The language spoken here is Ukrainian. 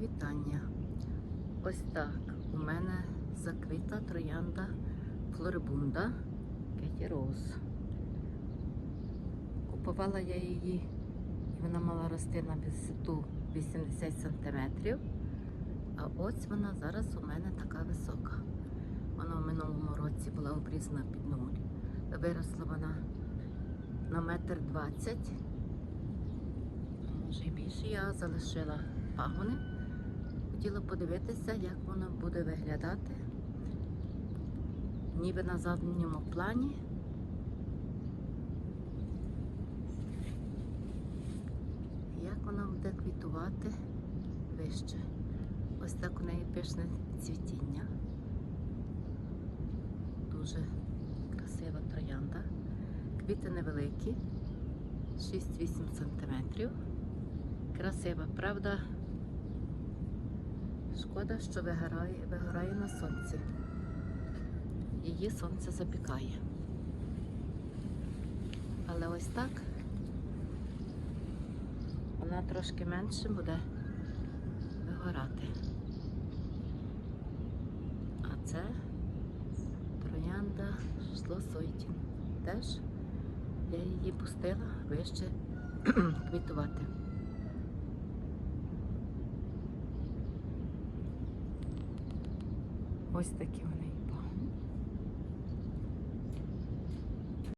Вітання. Ось так. У мене заквітла троянда флорибунда Кеті Роуз. Купувала я її, і вона мала рости на висоту 80 см. А ось вона зараз у мене така висока. Вона в минулому році була обрізана під нуль. Виросла вона на метр двадцять. Може і більше я залишила пагони. Хотіла подивитися, як воно буде виглядати. Ніби на задньому плані. Як вона буде квітувати вище. Ось так у неї пишне цвітіння. Дуже красива троянда. Квіти невеликі, 6-8 см. Красива, правда. Шкода, що вигорає, вигорає на сонці. Її сонце запікає. Але ось так вона трошки менше буде вигорати. А це троянда Шлосойтін. Теж я її пустила вище квітувати. Ось такі вони.